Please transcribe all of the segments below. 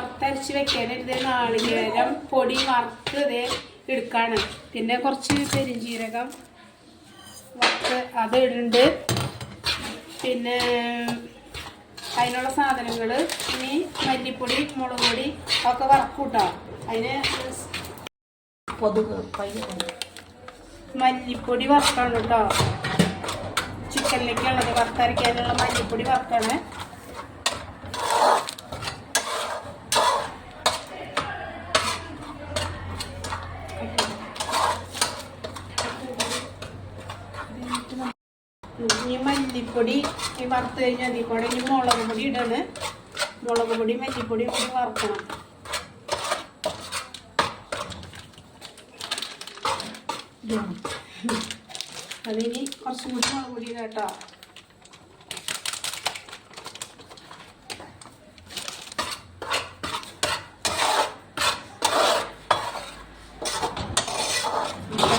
വറുത്തരച്ച് വെക്കാനിരുത് നാളികേരം പൊടി വറുത്ത് ഇത് എടുക്കാണ്. പിന്നെ കുറച്ച് പെരിഞ്ജീരകം വറുത്ത് അത് ഇടുന്നുണ്ട്. പിന്നെ അതിനുള്ള സാധനങ്ങൾ ഇനി മല്ലിപ്പൊടി മുളക് പൊടി ഒക്കെ വറക്കൂട്ടോ. അതിന് മല്ലിപ്പൊടി വറുക്കണം കേട്ടോ. ചിക്കനിലേക്കുള്ളത് വറുത്തരയ്ക്കാനുള്ള മല്ലിപ്പൊടി വറുക്കണേ ഇനി മല്ലിപ്പൊടി ഈ വറുത്ത് കഴിഞ്ഞാൽ അതിൽ കൂടെ ഇനി മുളക് പൊടി ഇടണ്. മുളക് പൊടി മല്ലിപ്പൊടി കൂടി വറുക്കണം. അതിനി കുറച്ചും കൂടി മുളക് പൊടി കേട്ടോ.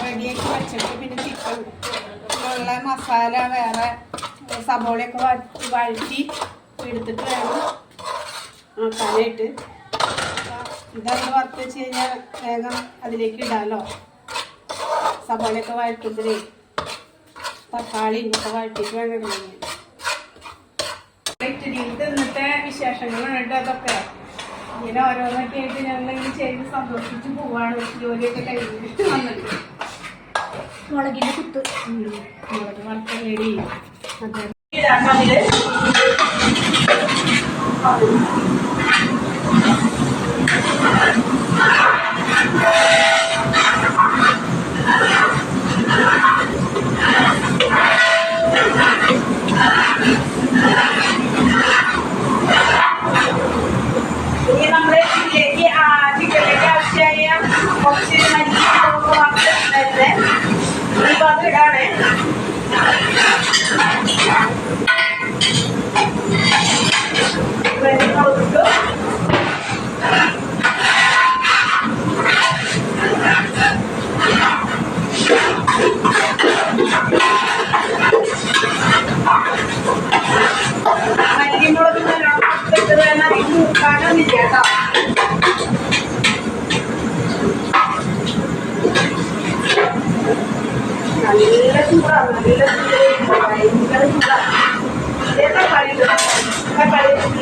റെഡിയാക്കി വെച്ചിട്ട് പിന്നെ ചിക്കൻ ഉള്ള മസാല വേറെ സബോളയൊക്കെ വഴറ്റി എടുത്തിട്ട് വേണം ആക്കാനായിട്ട്. ഇതൊന്ന് വറുത്ത് വെച്ച് കഴിഞ്ഞാൽ വേഗം അതിലേക്ക് ഇടാമല്ലോ സബോളയൊക്കെ വഴറ്റുമ്പോഴേ തക്കാളി ഒക്കെ വഴറ്റിയിട്ട് വേണം ഇടുന്നത് ഇത് ഇന്നത്തെ വിശേഷങ്ങളാണ് കേട്ടോ അതൊക്കെ. ഇങ്ങനെ ഓരോന്നൊക്കെ ആയിട്ട് ഞങ്ങൾ ഇങ്ങനെ ചെയ്ത് സന്തോഷിച്ച് പോവാണ്. ജോലിയൊക്കെ കഴിഞ്ഞിട്ട് വന്നിട്ട്. മുളകിന്റെ കുത്ത്. മുളക് വറുത്തല്ലേടി അതെ ഇനി കേട്ടോ നല്ല ചൂടാണ് നല്ല ഭയങ്കര ചൂടാണ് ഇതേ തക്കാളി ഇടും. തക്കാളി ഇടും.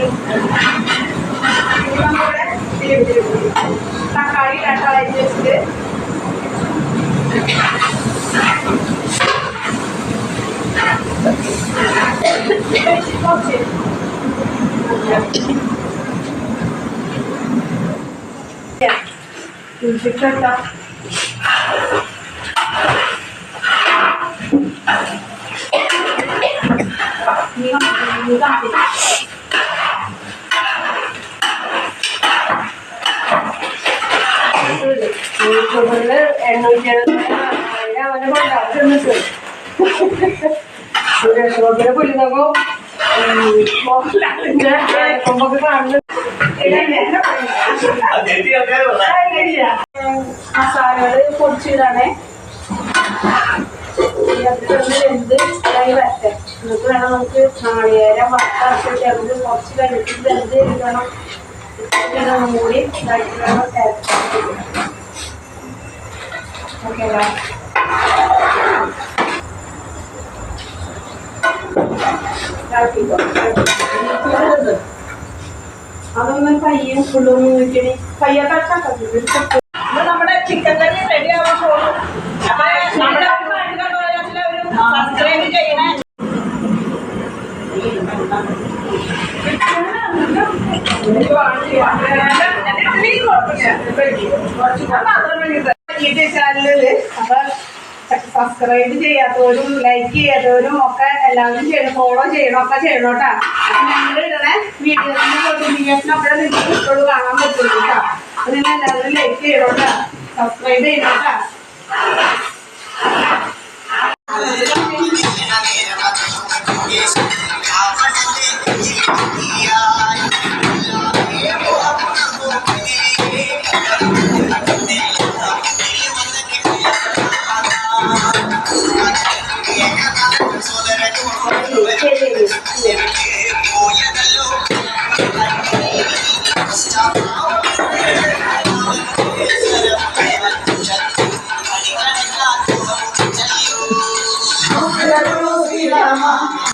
ഇനി നമ്മളിവിടെ ഇതിലിട്ടിട്ട് തക്കാളി രണ്ടാൾ അരിഞ്ഞ് വെച്ചിട്ട് കുറച്ച് ഇട്ടിട്ടോ എണ്ണൂറ്റി സുരേഷ് മോഹൻലാലിന്റെ കൊമ്പൊക്കെ കാണുന്നു മസാലകൾ പൊടിച്ചിടാണേ. വെന്ത് ഇതായി വരട്ടെ. എന്നിട്ട് വേണം നമുക്ക് നാളികേരം വറുത്തരച്ച് ചേർത്ത് കുറച്ച് കഴിഞ്ഞിട്ട് വെന്ത് എടുക്കണം ഒന്നും കൂടി ഇതായിട്ട് വേണം ഓക്കെ അല്ലേ ഇതാക്കിക്കോ. അതൊന്നും കയ്യും ഫുള്ളൊന്നും നോക്കിയണി കയ്യ തട്ടാക്കി ഇത് നമ്മുടെ ചിക്കൻ കറി റെഡി അപ്പൊ നമ്മുടെ ഒരു സബ്സ്ക്രൈബ് ചെയ്യണേ ചാനലിൽ അപ്പൊ സബ്സ്ക്രൈബ് ചെയ്യാത്തവരും ലൈക്ക് ചെയ്യാത്തവരും ഒക്കെ എല്ലാവരും ചെയ്യണം. ഫോളോ ചെയ്യണം ഒക്കെ ചെയ്യണം കേട്ടാ. അപ്പൊ ഞങ്ങൾ ഇടണേ വീഡിയോസിന്റെ നോട്ടിഫിക്കേഷൻ അവിടെ നിങ്ങൾക്ക് ഇപ്പോഴും കാണാൻ പറ്റുള്ളൂ കേട്ടോ. അപ്പൊ നിങ്ങൾ എല്ലാവരും ലൈക്ക് ചെയ്യണം സബ്സ്ക്രൈബ് ചെയ്യണം കേട്ടാ.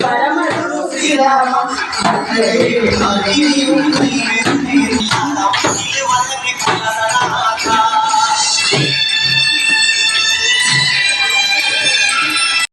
పరమ గురు శ్రీరామ